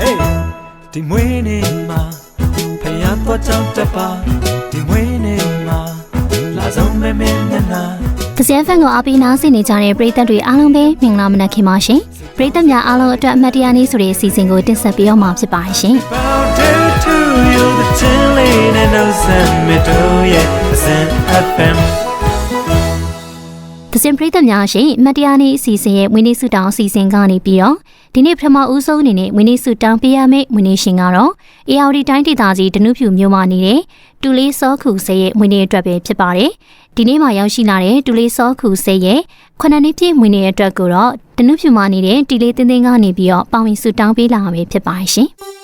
Hey ဒီမွေးနေ့မှာဖယားတော့ကြောက်တပါဒီမွေးနေ့မှာလာဆုံးမဲမဲနာနာ။သစင်ဖန်ကိုအားပေးနားဆင်နေကြတဲ့ပရိသတ်တွေအားလုံးပဲမင်္ဂလာမနက်ခင်းပါရှင်။ပရိသတ်များအားလုံးအတွက်အမတ်တရားနေ့ဆိုတဲ့အစီအစဉ်ကိုတင်ဆက်ပေးတော့မှာဖြစ်ပါရှင်။ Boundary သစင်ပရိသတ်များရှင်မတရားနေ့အစီအစဉ်ရဲ့ဝင်းနေစုတောင်းအစီအစဉ်ကနေပြီးတော့ဒီနေ့ပထမဦးဆုံးအနေနဲ့ဝင်းနေစုတောင်းပေးရမယ့်ဝင်းနေရှင်ကတော့ ARD တိုင်းဒေသကြီးဒနုဖြူမြို့မှာနေတဲ့တူလေးစောခုဆေးရဲ့ဝင်းနေအတွက်ပဲဖြစ်ပါတယ်။ဒီနေ့မှာရောက်ရှိလာတဲ့တူလေးစောခုဆေးရဲ့ခုနှစ်နှစ်ပြည့်ဝင်းနေအတွက်ကိုတော့ဒနုဖြူမှာနေတဲ့တီလေးတင်းတင်းကနေပြီးတော့ပေါဝင်စုတောင်းပေးလာမှာဖြစ်ပါရှင်။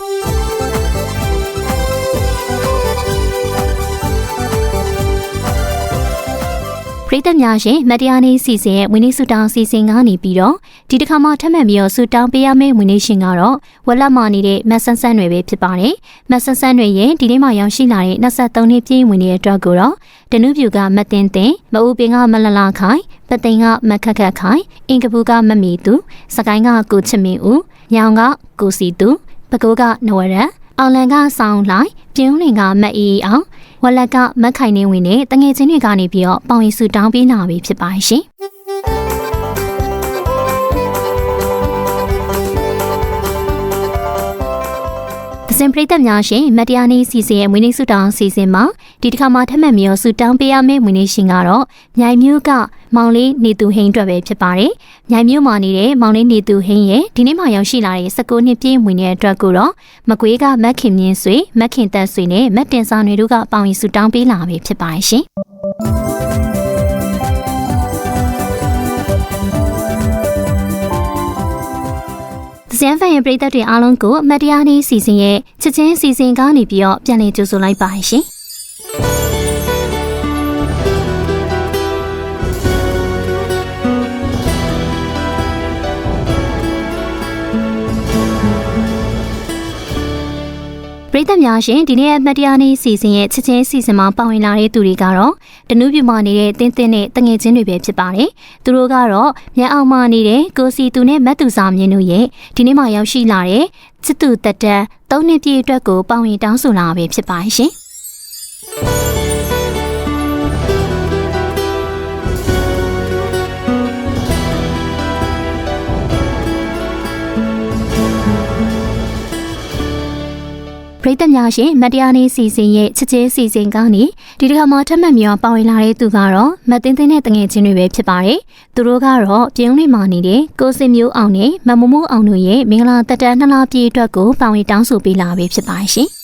သတ်များရှင်မတရားနေ့စီစဉ်ရဲ့ဝင်းနေစုတောင်းစီစဉ်ကနေပြီးတော့ဒီတစ်ခါမှထပ်မံပြီးတော့စုတောင်းပေးရမယ့်ဝင်းနေရှင်ကတော့ဝက်လက်မာနေတဲ့မတ်ဆန်းဆန်းတွေပဲဖြစ်ပါတယ်။မတ်ဆန်းဆန်းတွေရဲ့ဒီနေ့မှရောက်ရှိလာတဲ့23နှစ်ပြည့်ဝင်နေတဲ့အတွက်ကိုတော့ဒနုပြူကမတင်တင်မအူပင်ကမလလခိုင်ပသိန်ကမခက်ခက်ခိုင်အင်ကပူကမမီသူစကိုင်းကကိုချစ်မင်းဦးညောင်ကကိုစီသူပကိုးကနဝရန် အောင်လန်ကဆောင်းလိုက်ပြင်းလင်ကမတ်အေးအောင်ဝက်လက်ကမတ်ခိုင်နေဝင်နဲ့တငယ်ချင်းတွေကနေပြီးတော့ပေါင်ရီစုတောင်းပေးနာပြီဖြစ်ပါရှင်။ သင်ပရိသတ်များရှင်မတရားနေ့စီစဉ်ရဲ့မွေးနေ့ဆုတောင်းစီစဉ်မှာဒီတစ်ခါမှထပ်မံပြီးတော့ဆုတောင်းပေးရမယ့်မွေးနေ့ရှင်ကတော့မြိုင်မျိုးကမောင်လေးနေသူဟင်းအတွက်ပဲဖြစ်ပါတယ်။မြိုင်မျိုးမှာနေတဲ့မောင်လေးနေသူဟင်းရဲ့ဒီနေ့မှရောက်ရှိလာတဲ့19နှစ်ပြည့်မွေးနေ့အတွက်ကိုတော့မကွေးကမက်ခင်မြင့်ဆွေမက်ခင်တက်ဆွေနဲ့မက်တင်ဆောင်တွေတို့ကပေါင်ရီဆုတောင်းပေးလာပြီဖြစ်ပါတယ်ရှင်။ ဇန်ဖန်ရဲ့ပရိသတ်တွေအားလုံးကိုအမတ်တရားနေ့စီစဉ်ရဲ့ချစ်ချင်းစီစဉ်ကားနေပြီးတော့ပြန်လည်ကြိုဆိုလိုက်ပါရှင်။ ရိသတ်များရှင်ဒီနေ့အမတ်တရားနေ့စီစဉ်ရဲ့ချစ်ချင်းစီစဉ်မှာပါဝင်လာတဲ့သူတွေကတော့တနုပြမနေတဲ့တင်းတင်းနဲ့တငယ်ချင်းတွေပဲဖြစ်ပါတယ်။သူတို့ကတော့မြန်အောင်မနေတဲ့ကိုစီသူနဲ့မတ်သူစာမြင့်တို့ရဲ့ဒီနေ့မှရောက်ရှိလာတဲ့ချစ်သူတက်တက်၃နှစ်ပြည့်အတွက်ကိုပါဝင်တောင်းဆိုလာပဲဖြစ်ပါရှင်။ ပရိသတ်များရှင်မတရားနေ့စီစဉ်ရဲ့ချစ်ချင်းစီစဉ်ကောင်းနေဒီတစ်ခါမှထပ်မံမြောပါဝင်လာတဲ့သူကတော့မတ်တင်းတင်းနဲ့တငယ်ချင်းတွေပဲဖြစ်ပါတယ်။သူတို့ကတော့ပြုံးလေးမာနေတဲ့ကိုစင်မျိုးအောင်နဲ့မမမိုးအောင်တို့ရဲ့မင်္ဂလာတက်တန်းနှစ်လပြည့်အတွက်ကိုပါဝင်တောင်းဆိုပေးလာပြီဖြစ်ပါရှင်။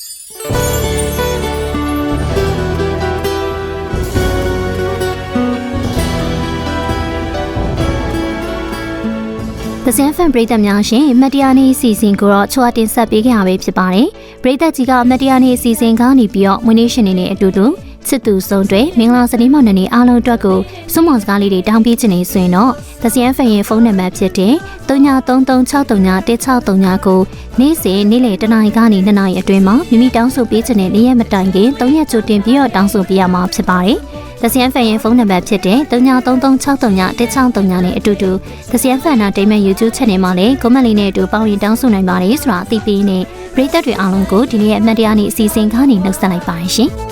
သဇင်ဖန်ပရိသတ်များရှင်မတ်တရားနေ့အစီအစဉ်ကိုတော့ချွာတင်ဆက်ပေးကြရပဲဖြစ်ပါတယ်။ပရိသတ်ကြီးကမတ်တရားနေ့အစီအစဉ်ကနေပြီးတော့မွေးနေ့ရှင်နေတဲ့အတူတူ ချစ်သူဆုံးတွေမင်္ဂလာစနေမောင်နေ့အားလုံးအတွက်ကိုစွမ်းမောင်စကားလေးတွေတောင်းပေးခြင်းနေဆိုရင်တော့သဇင်ဖန်ရဲ့ဖုန်းနံပါတ်ဖြစ်တဲ့3933631639ကိုနေ့စဉ်နေ့လယ်တနာရီကနေ2နာရီအတွင်းမှာမိမိတောင်းဆိုပေးခြင်းနဲ့နေ့ရက်မတိုင်ခင်3ရက်ကြိုတင်ပြီးတော့တောင်းဆိုပေးရမှာဖြစ်ပါတယ်။သစယန်ဖန်ရဲ့ဖုန်းနံပါတ်ဖြစ်တဲ့3933633139နဲ့အတူတူသစယန်ဖန်နာဒိမန် YouTube Channel မှာလည်း comment လေးနဲ့အတူပေါဝင်တောင်းဆိုနိုင်ပါတယ်ဆိုတာအသိပေးနေပရိသတ်တွေအားလုံးကိုဒီနေ့ရဲ့အမှတ်တရနေ့အစီအစဉ်ကနေနှုတ်ဆက်လိုက်ပါရှင်။